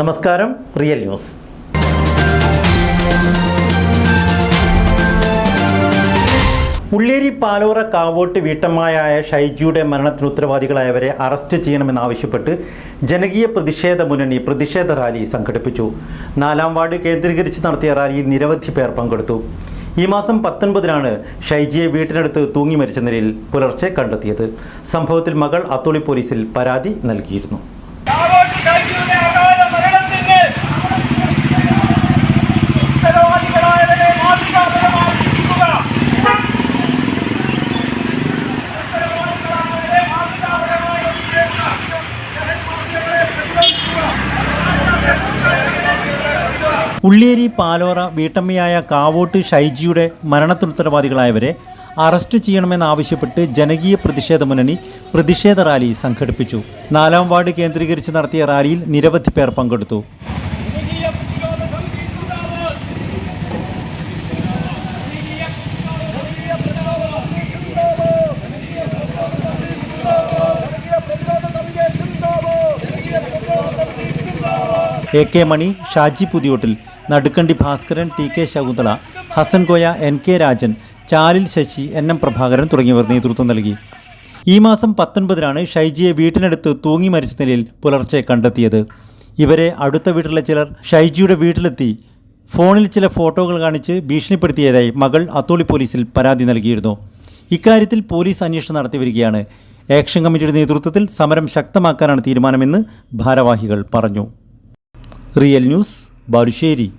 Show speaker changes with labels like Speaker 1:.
Speaker 1: നമസ്കാരം real news. Ulleri Palora കാവോട്ട് വീട്ടമ്മയായ ഷൈജിയുടെ മരണത്തിന് ഉത്തരവാദികളായവരെ അറസ്റ്റ് ചെയ്യണമെന്നാവശ്യപ്പെട്ട് ജനകീയ പ്രതിഷേധ മുന്നണി പ്രതിഷേധ റാലി സംഘടിപ്പിച്ചു. നാലാം വാർഡ് കേന്ദ്രീകരിച്ച് നടത്തിയ റാലിയിൽ നിരവധി പേർ പങ്കെടുത്തു. ഈ മാസം പത്തൊൻപതിനാണ് ഷൈജിയെ വീട്ടിനടുത്ത് തൂങ്ങി മരിച്ച നിലയിൽ പുലർച്ചെ കണ്ടെത്തിയത്. സംഭവത്തിൽ മകൾ അത്തോളി പോലീസിൽ പരാതി നൽകിയിരുന്നു
Speaker 2: കാവോട്ട് ഷൈജിയുടെ അകാല മരണത്തിന് ഉത്തരവാദികളായവരെ മാതൃകാപരമായി ശിക്ഷിക്കുക. ഉത്തരവാദികളായവരെ മാതൃകാപരമായി ശിക്ഷിക്കുക. ജനങ്ങളെ പ്രതിരോധിക്കുക.
Speaker 1: ഉള്ളിയേരി പാലോറ വീട്ടമ്മയായ കാവോട്ട് ഷൈജിയുടെ മരണത്തിനുത്തരവാദികളായവരെ അറസ്റ്റ് ചെയ്യണമെന്നാവശ്യപ്പെട്ട് ജനകീയ പ്രതിഷേധ മുന്നണി പ്രതിഷേധ റാലി സംഘടിപ്പിച്ചു നാലാം വാർഡ് കേന്ദ്രീകരിച്ച് നടത്തിയ റാലിയിൽ നിരവധി പേർ പങ്കെടുത്തു. A K Mani Shaji Puthiyottil Nadukkandi Bhaskaran T K Shakunthala Hassan Goya N K Rajan Chalil Sasi N M Prabhakaran തുടങ്ങിയവർ നേതൃത്വം നൽകി. ഈ മാസം പത്തൊൻപതിനാണ് ഷൈജിയെ വീട്ടിനടുത്ത് തൂങ്ങി മരിച്ച നിലയിൽ പുലർച്ചെ കണ്ടെത്തിയത്. ഇവരെ അടുത്ത വീട്ടിലെ ചിലർ ഷൈജിയുടെ വീട്ടിലെത്തി ഫോണിൽ ചില ഫോട്ടോകൾ കാണിച്ച് ഭീഷണിപ്പെടുത്തിയതായി മകൾ അത്തോളി പോലീസിൽ പരാതി നൽകിയിരുന്നു. ഇക്കാര്യത്തിൽ പോലീസ് അന്വേഷണം നടത്തി വരികയാണ്. ആക്ഷൻ കമ്മിറ്റിയുടെ നേതൃത്വത്തിൽ സമരം ശക്തമാക്കാനാണ് തീരുമാനമെന്ന് ഭാരവാഹികൾ പറഞ്ഞു. Real news Barışeri.